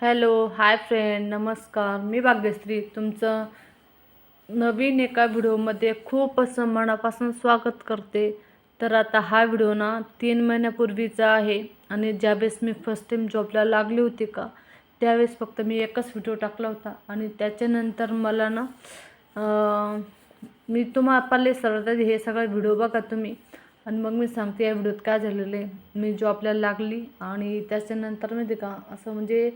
Hello hi friend नमस्कार. मी भाग्यश्री. तुमचं नवीन एका व्हिडिओमध्ये खूप असं मनापासून स्वागत करते. तर आता हा व्हिडिओ ना तीन महिन्यापूर्वीचा आहे आणि ज्यावेळेस मी फर्स्ट टाईम जॉबला लागली होती का त्यावेळेस फक्त मी एकच व्हिडिओ टाकला होता. आणि त्याच्यानंतर मला ना मी तुम्हाला पाहिले सर्वात हे सगळे व्हिडिओ बघा तुम्ही. आणि मग मी सांगते या व्हिडिओत काय झालेलं आहे? मी जॉबला लागली आणि त्याच्यानंतर माहिती का असं म्हणजे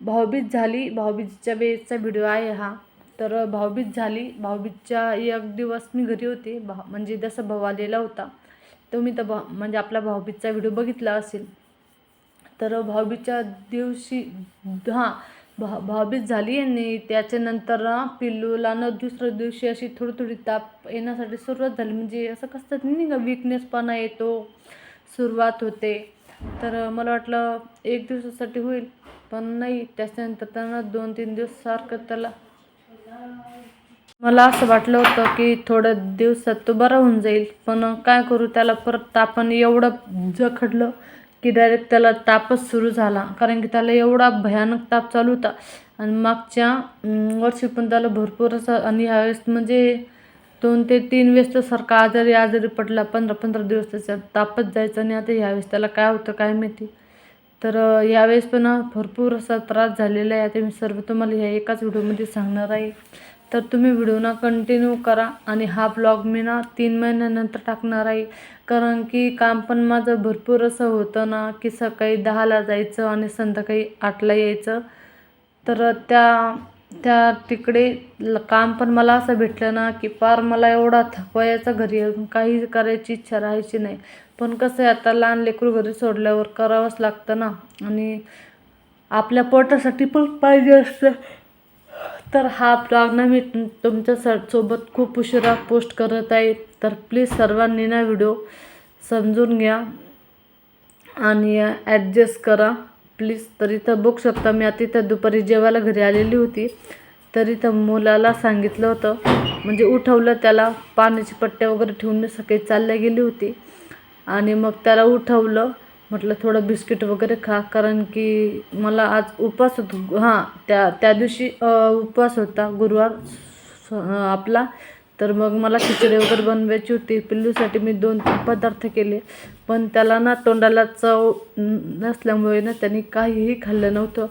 भाऊबीज झाली. भाऊबीजच्या वेळेसचा व्हिडिओ आहे हा. तर भाऊबीज झाली. भाऊबीजच्या एक दिवस मी घरी होते. भा म्हणजे जसं भाऊ आलेला होता तो मी तर भा म्हणजे आपला भाऊबीजचा व्हिडिओ बघितला असेल. तर भाऊबीजच्या दिवशी हां भा भावभीत झाली आणि त्याच्यानंतर पिल्लूला न दुसऱ्या दिवशी अशी थोडी थोडी ताप येण्यासाठी सुरुवात झाली. म्हणजे असं कसं नाही का विकनेसपणा येतो सुरुवात होते. तर मला वाटलं एक दिवसासाठी होईल पण नाही. त्याच्यानंतर त्यांना दोन तीन दिवस सारखं त्याला मला असं वाटलं होतं की थोड्या दिवसात तो बरा होऊन जाईल. पण काय करू? त्याला परत आपण एवढं जखडलं की डायरेक्ट त्याला तापच सुरू झाला. कारण की त्याला एवढा भयानक ताप चालू होता. आणि मागच्या वर्षी पण त्याला भरपूर असं आणि ह्यावेळेस म्हणजे दोन ते तीन वेळेस तर सारखा आजारी आजारी पडला. पंधरा पंधरा दिवस त्याचा तापच जायचा. आणि आता ह्यावेळेस त्याला काय होतं काय माहिती? तर यावेळेस पण भरपूर असा त्रास झालेला आहे. आता मी सर्व तुम्हाला ह्या एकाच व्हिडिओमध्ये सांगणार आहे. तर तुम्ही व्हिडिओ ना कंटिन्यू करा आणि हा ब्लॉग मी ना तीन महिन्यानंतर टाकणार आहे. कारण की काम पण माझं भरपूर असं होतं ना की सकाळी दहाला जायचं आणि संध्याकाळी आठला यायचं. तर त्या त्या तिकडे ल- काम पण मला असं भेटलं ना की फार मला एवढा थकवायचा घरी येऊन काही करायची इच्छा राहायची नाही. पण कसं आहे आता लहान लेकरू घरी सोडल्यावर करावंच लागतं ना. आणि आपल्या पोटासाठी पण पाहिजे असतं. तर हा ब्लॉग ना मी तुमच्या स सोबत खूप उशिरा पोस्ट करत आहे. तर प्लीज सर्वांनी ना व्हिडिओ समजून घ्या आणि ॲडजस्ट करा. प्लीज तर इथं बघू शकता मी आता इथं दुपारी जेवायला घरी आलेली होती. तर इथं मुलाला सांगितलं होतं म्हणजे उठवलं त्याला पाण्याची पट्ट्या वगैरे ठेवून मी सकाळी चालल्या गेली होती. आणि मग त्याला उठवलं म्हटलं थोडं बिस्किट वगैरे खा कारण की मला आज उपवास होतो हां त्या त्या दिवशी उपवास होता गुरुवार स- आपला. तर मग मला खिचडी वगैरे बनवायची होती. पिल्लूसाठी मी दोन तीन पदार्थ केले. पण त्याला ना तोंडाला चव नसल्यामुळे ना त्यांनी काहीही खाल्लं नव्हतं.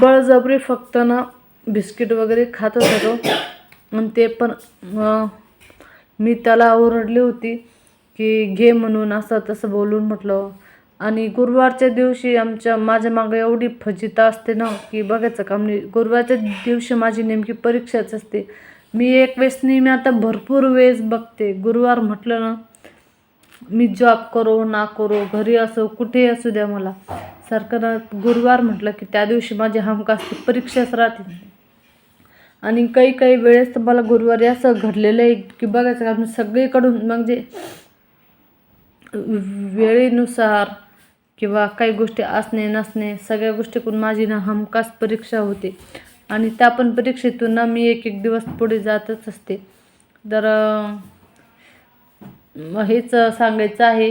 बळजबरी फक्त ना बिस्किट वगैरे खात होतो. आणि ते पण मी त्याला ओरडली होती की घे म्हणून असं तसं बोलून म्हटलं. आणि गुरुवारच्या दिवशी आमच्या माझ्या मागं एवढी फजिता असते ना की बघायचं काम नाही. गुरुवारच्या दिवशी माझी नेमकी परीक्षाच असते. मी एक वेळेस नाही मी आता भरपूर वेळेस बघते. गुरुवार म्हटलं ना मी जॉब करो ना करो घरी असो कुठेही असू द्या मला. सरकारनं गुरुवार म्हटलं की त्या दिवशी माझी हमखास परीक्षाच राहते आणि काही काही वेळेस तर मला गुरुवारी असं घडलेलं आहे की बघायचं का मी सगळीकडून म्हणजे वेळेनुसार किंवा काही गोष्टी असणे नसणे सगळ्या गोष्टीकडून माझी ना हमखास परीक्षा होते. आणि त्या पण परीक्षेतून ना मी एक एक दिवस पुढे जातच असते. तर हेच सांगायचं आहे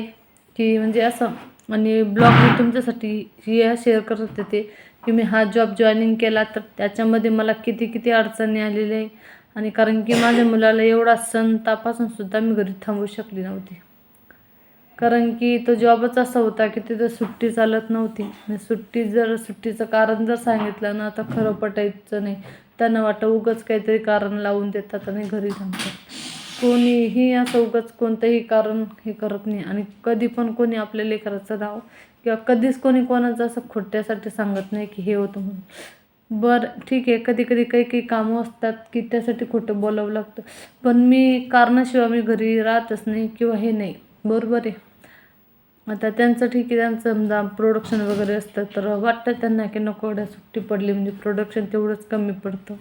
की म्हणजे असं आणि ब्लॉग मी तुमच्यासाठी हे शेअर करत होते ते की मी हा जॉब जॉईनिंग केला तर त्याच्यामध्ये मला किती किती अडचणी आलेल्या आहे. आणि कारण की माझ्या मुलाला एवढा सण तापासून सुद्धा मी घरी थांबू शकली नव्हती. कारण की तो जॉबच असा होता की तिथं सुट्टी चालत नव्हती. आणि सुट्टी जर सुट्टीचं कारण जर सांगितलं ना तर खरं पटायचं नाही. त्यांना वाटतं उगंच काहीतरी कारण लावून देतात आणि घरी थांबतात. कोणीही असं उगंच कोणतंही कारण हे करत नाही. आणि कधी पण कोणी आपल्या लेकराचं नाव किंवा कधीच कोणी कोणाचं असं खोट्यासाठी सांगत नाही की हे होतं म्हणून. बरं ठीक आहे. कधी कधी काही काही कामं असतात की त्यासाठी खोटं बोलावं लागतं. पण मी कारणाशिवाय मी घरी राहतच नाही किंवा हे नाही. बरोबर आहे. आता त्यांचं ठीक आहे त्यांचं समजा प्रोडक्शन वगैरे असतं तर वाटतं त्यांना की नको एवढ्या सुट्टी पडली म्हणजे प्रोडक्शन तेवढंच कमी पडतं.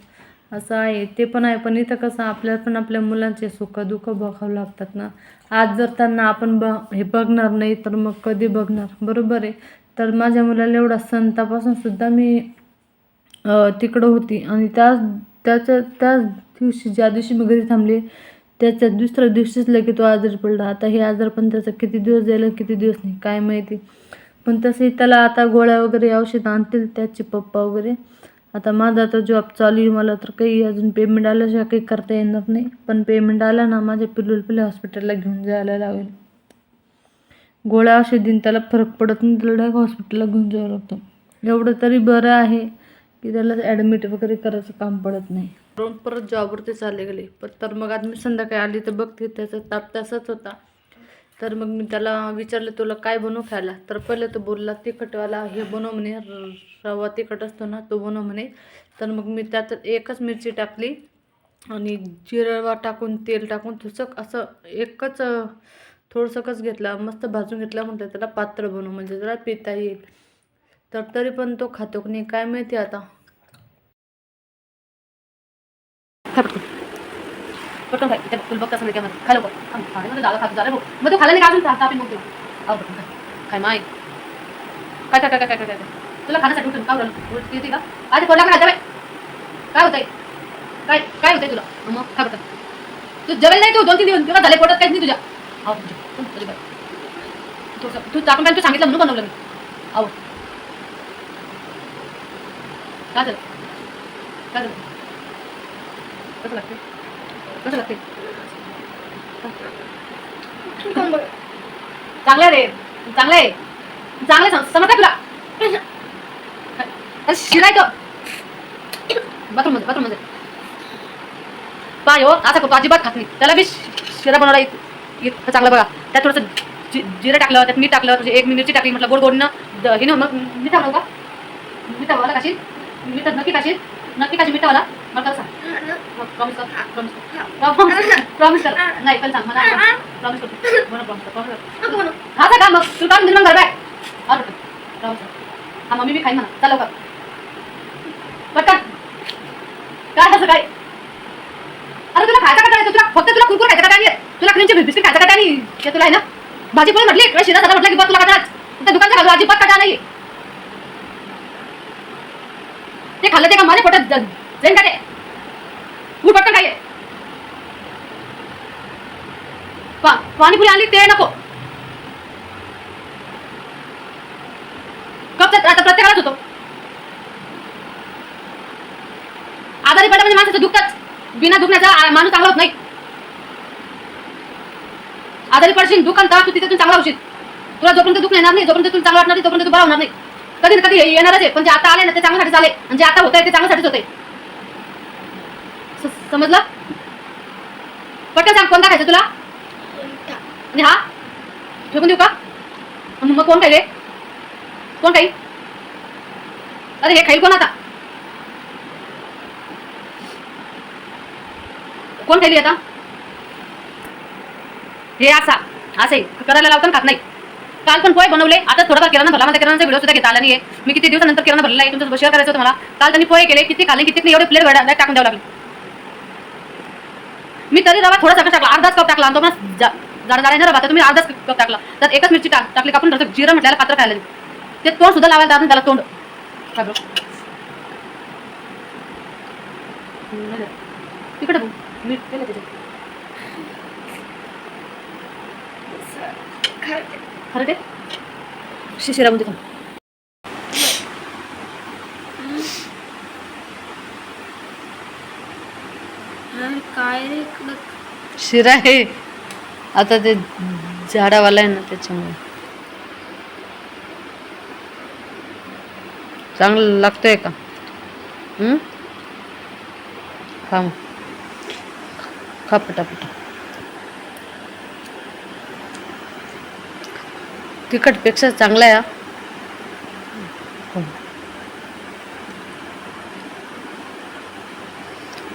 असं आहे ते पण आहे पण इथं कसं आपल्याला पण आपल्या मुलांचे सुखदुःख बघावं लागतात ना. आज जर त्यांना आपण ब हे बघणार नाही तर मग कधी बघणार? बरोबर आहे. तर माझ्या मुलाला एवढा संतापासून सुद्धा मी तिकडं होती. आणि त्याच त्याच्या त्याच दिवशी ज्या दिवशी मी घरी थांबले त्याच्या दुसऱ्या दिवशीच लगेच तो आजारी पडला. आता हे आजार पण त्याचा किती दिवस जाईल आणि किती दिवस नाही काय माहिती. पण तसंही त्याला आता गोळ्या वगैरे औषध आणतील त्याचे पप्पा वगैरे. आता माझा आता जॉब चालू आहे मला तर काही अजून पेमेंट आल्याशिवाय काही करता येणार नाही. पण पेमेंट आला ना माझ्या पिलुलपिले हॉस्पिटलला घेऊन जायला लागेल. गोळ्या औषध देऊन त्याला फरक पडत नाही त्याला डायरेक्ट हॉस्पिटलला घेऊन जावं लागतं. एवढं तरी बरं आहे. की त्याला ॲडमिट वगैरे करायचं काम पडत नाही. म्हणून परत जॉबवरती चालले गेले. पण तर मग आज मी संध्याकाळी आली तर बघते त्याचा ताप तसाच होता. तर मग मी त्याला विचारलं तुला काय बनवू खायला? तर पहिले तो बोलला तिखटवाला हे बनव म्हणे र- रवा तिखट असतो ना तो बनव म्हणे. तर मग मी त्यात एकच मिरची टाकली आणि जिरवा टाकून तेल टाकून थुसक असं एकच अं, थोडंसंच घेतला मस्त भाजून घेतला म्हटलं त्याला पात्र बनव म्हणजे जरा पिता येईल. तर तरी पण तो खातो की नाही काय माहिती आता पटकन खाय त्या तुला बघता समजा त्यामध्ये खाय लवकर आम, खाण्यामध्ये झालं मग तू खाल्लं नाही का अजून तापील मग माय काय काय काय काय काय काय काय तुला खाण्यासाठी उठून का उठलं उलटी का आधी कोणला खायचं काय होतंय काय काय होतंय तुला मग खा पटकन तू जेवेल नाही तू दोन तीन दिवस तुला झाले पोटात काहीच नाही तुझ्या आव तुझ्या तू तू टाकून तू सांगितलं म्हणून बनवलं मी आहो काय झालं? काय झालं? कसं लागते कसं लागते चांगलं आहे रे. चांगलं आहे. चांगलं आहे, सम- समजतं तुला. शिराय तो. बाथरूममध्ये बाथरूममध्ये. पाय हो असा करतो. अजिबात खात नाही. त्याला बी शिरा बनवला इतकं चांगलं बघा. त्यात थोडंसं जि- जिरं टाकलं त्यात मीठ टाकलं म्हणजे एक मिरची टाकली म्हटलं गोड गोडनं द- हे ना मग मी टाकलं का? मिठावाला काशील मीठ नक्की काशील नक्की काशील मिठावाला मला? तर सांग. प्रॉमिस कर प्रॉमिस कर. प्रॉमिस कर. नाही पण सांग मला प्रॉमिस कर. मला प्रॉमिस कर प्रॉमिस कर. हा का मग. काम बाय हा प्रॉमिस कर. हा मम्मी बी खाईन म्हणा. चल लवकर. पटकन. काय असं काय अरे तुला खायचा का तुला फक्त तुला कुरकुर खायचा का नाही तुला क्रीमचे बिस्किट खायचा का नाही ते तुला आहे ना? भाजी पण म्हटली शिरा म्हटलं की बा तुला खातात त्या दुकानच्या खालो अजिबात काटा नाही ते खाल्लं ते का माझ्या पोटात जाईन का ते उठ पटकन काय पा पाणीपुरी आली ते नको. कप आता प्रत्येकालाच होतो. आजारी पडला म्हणजे माणसाचं दुखतच. बिना दुखण्याचा माणूस चांगला होत नाही. आजारी पडशील दुकान तर तू तिथून चांगला होशील. तुला जोपर्यंत दुःख येणार नाही जोपर्यंत तुला चांगला वाटणार नाही तोपर्यंत तू बरा होणार नाही. कधी ना कधी हे येणारच आहे. पण जे आता आले ना ते चांगल्यासाठी आले आणि जे आता होतंय ते चांगल्यासाठीच होतंय. स- समजलं? पटकन सांग कोणता खायचं तुला? आणि हा? फेकून देऊ का? मग कोण खाईल हे? कोण खाईल? अरे हे खाईल कोण आता? कोण खाईल आता? हे असा. असं. आहे करायला लावताना खात नाही. काल पण पोहे बनवले आता थोडाफार किराणा भरला. मला किराणाचा व्हिडिओ सुद्धा घेता आला नाही मी किती दिवसानंतर किराणा भरला आहे तुमचं शेअर करायचं होतं मला. काल त्यांनी पोहे केले किती खाल्ले किती एवढे प्लेट वेळा टाकून द्यावं लागले. मी तरी रवा थोडा सगळं टाकला अर्धाच कप टाकला. आणि तो पण जा- जाडा जाडा रवा तुम्ही अर्धाच कप टाकला. तर एकच मिरची टाक टाकली कापून थोडंसं जिरं म्हटल्याला पात्र खायला ते तोंड सुद्धा लावायला जात त्याला तोंड. तिकडे मीठ केलं त्याच्यात. खरं ते शिशिरा मध्ये काय रे शिरा आहे. आता ते झाडावाला आहे ना त्याच्यामुळे. चांगलं लागतंय का? खा खा पटापटा. तिखटपेक्षा चांगला आहे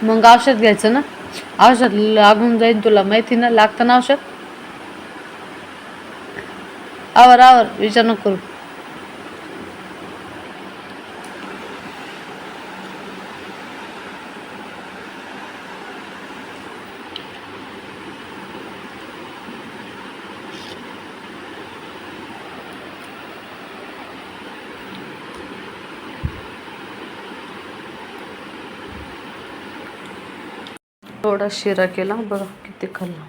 मग औषध घ्यायचं ना? औषध लागून जाईल तुला माहिती ना? लागतं ना औषध? आवर आवर विचार नको करू. थोडा शिरा केला बघा किती खाल्ला.